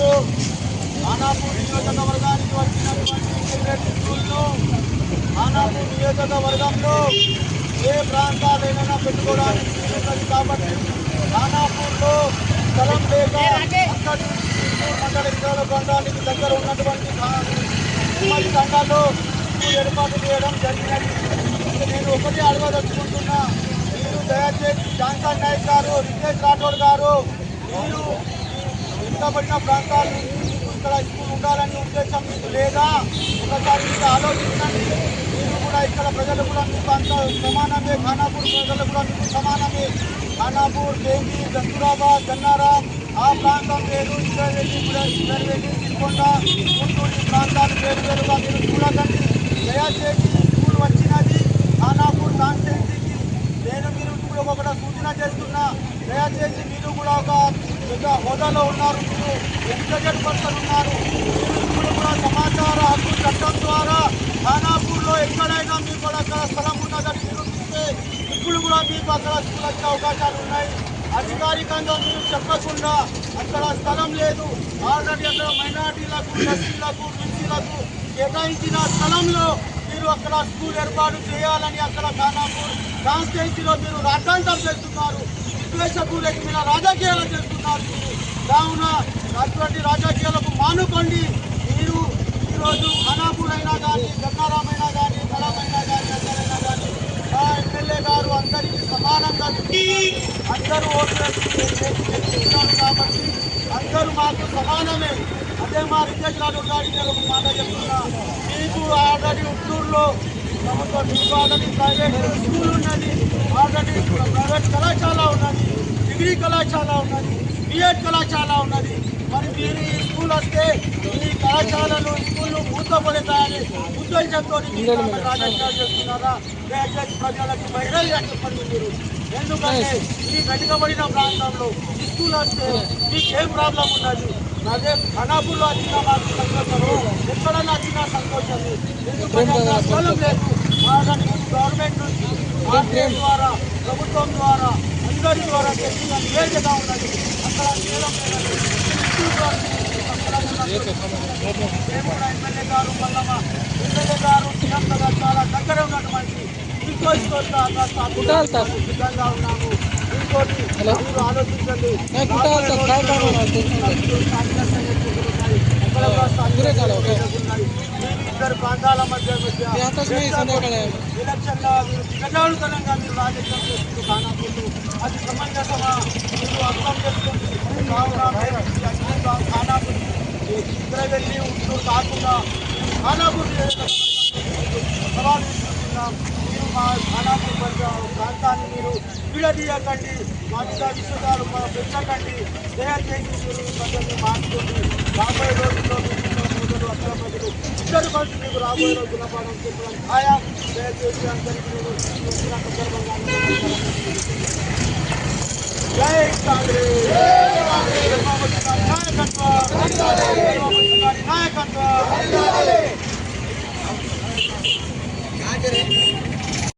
ఈరోజు ఆనాపూర్ నియోజకవర్గానికి వచ్చినటువంటి ఇంటిగ్రేటెడ్ స్కూల్ను ఆనాపూర్ నియోజకవర్గంలో ఏ ప్రాంతాలు ఏమైనా పెట్టుకోవడానికి వీలున్నది కాబట్టి ఆనాపూర్లో స్థలం లేక అక్కడి మండల విధాన ప్రాంతానికి దగ్గర ఉన్నటువంటి ఉమ్మడి తండాలో ఏర్పాటు చేయడం జరిగినది. నేను ఒకటి అడగదలుచుకుంటున్నా మీరు దయచేసి జాన్సన్ నాయక్ గారు రితేష్ రాఠోడ్ గారు మీరు వెనుకబడిన ప్రాంతాల నుంచి మీకు ఇక్కడ స్కూల్ ఉండాలనే ఉద్దేశం మీకు లేదా? ఒకసారి మీరు ఆలోచించండి. మీరు కూడా ఇక్కడ ప్రజలు కూడా మీకు అంత సమానమే. ఖానాపూర్ ప్రజలు కూడా మీకు సమానమే. ఖానాపూర్ దేవి దస్తూరాబాద్ గన్నారాం ఆ ప్రాంతం వేరు ఇంద్రవెల్లి కూడా ఇంద్రవెల్లి గుంటూరు ఈ ప్రాంతాలు వేరు వేరుగా మీరు చూడకండి. దయచేసి ఈ స్కూల్ వచ్చినది ఖానాపూర్ కాన్స్టిట్యున్సీకి నేను మీరు ఇప్పుడు ఒక సూచన చేస్తున్నా దయచేసి మీరు కూడా ఒక పెద్ద హోదాలో ఉన్నారు మీరు. ఎడ్యుకేటెడ్ పర్సన్ ఉన్నారు. ఇప్పుడు కూడా సమాచార హక్కు చట్టం ద్వారా ఖానాపూర్లో ఎక్కడైనా మీకు అక్కడ స్థలం ఉన్నదని నిరూపిస్తే ఇప్పుడు కూడా మీకు అక్కడ స్కూల్ వచ్చే అవకాశాలు ఉన్నాయి. అధికారికంగా మీరు చెప్పకుండా అక్కడ స్థలం లేదు. ఆల్రెడీ అక్కడ మైనార్టీలకు ఎస్సీలకు బీసీలకు కేటాయించిన స్థలంలో మీరు అక్కడ స్కూల్ ఏర్పాటు చేయాలని అక్కడ ఖానాపూర్ కాన్స్టిట్యున్సీలో మీరు రాద్ధాంతం చేస్తున్నారు. విద్వేషపూరితమైన రాజకీయాలు చేస్తున్నారు. కావున అటువంటి రాజకీయాలకు మానుకోండి. మీరు ఈరోజు ఖానాపూర్ అయినా కానీ గంగారామైనా కానీ కళమైనా కానీ అందరైనా కానీ మా ఎమ్మెల్యే గారు అందరికీ సమానంగా అందరూ ఓట్లు వేస్తున్నారు కాబట్టి అందరూ మాకు సమానమే. అదే మా రిజెక్ట్ గారు గారికి నేను ఒక మాట చెప్తున్నా. మీకు ఆల్రెడీ ఉత్తూరులో ప్రభుత్వం మీకు ఆల్రెడీ ప్రైవేట్ స్కూల్ ఉన్నది. ఆల్రెడీ ప్రైవేట్ కళాశాల డిగ్రీ కళాశాల ఉన్నది బిఎడ్ కళాశాల ఉన్నది. మరి మీరు ఈ స్కూల్ వస్తే ఈ కళాశాలలు స్కూళ్ళు మూతపడతాయని ఉద్దేశంతో రాజకీయాలు చేస్తున్నారా? దయచేసి ప్రజలకు బహిరంగ చెప్పండి మీరు. ఎందుకంటే ఈ వెనుకబడిన ప్రాంతంలో ఈ స్కూల్ వస్తే మీకు ఏం ప్రాబ్లం ఉన్నది? అదే ఖానాపూర్లో వచ్చిన మాకు సంతోషము ఎక్కడన్నా వచ్చినా సంతోషము. ఎందుకంటే స్థలం లేదు గవర్నమెంట్ నుంచి ఆర్టీఐ ద్వారా ప్రభుత్వం ద్వారా అందరి ద్వారా తెచ్చిన నివేదిక ఉన్నది అక్కడ చేయడం ఎమ్మెల్యే గారు మల్లమ్మ ఎమ్మెల్యే గారు సీఎం గారు చాలా దగ్గర ఉన్నటువంటి. సిద్ధంగా ఉన్నాము ఇంకోటి. మీరు ఆలోచించండి. ఉన్నాయి. ఇద్దరు ప్రాంతాల మధ్య ఎలక్షన్లో మీరు మీరు రాజకీయం అది సమంజసమా? మీరు అర్థం చేసుకుంటున్నారు. వెళ్ళి ఉంటూ కాకుండా ఖానాపూర్ మీరు మా ఖానాపూర్ ప్రాంతాన్ని మీరు విడదీయకండి మా మీద విశ్వసాలు పెంచకండి దయచేసి మీరు రాబోయే రోజుల్లో రాబోయే రోజుల పాలన చెప్పడం ఆయా దయచేసి అందరికీ నేను జై కాంగ్రెస్. ధర్మవతి గారి నాయకత్వం నాయకత్వం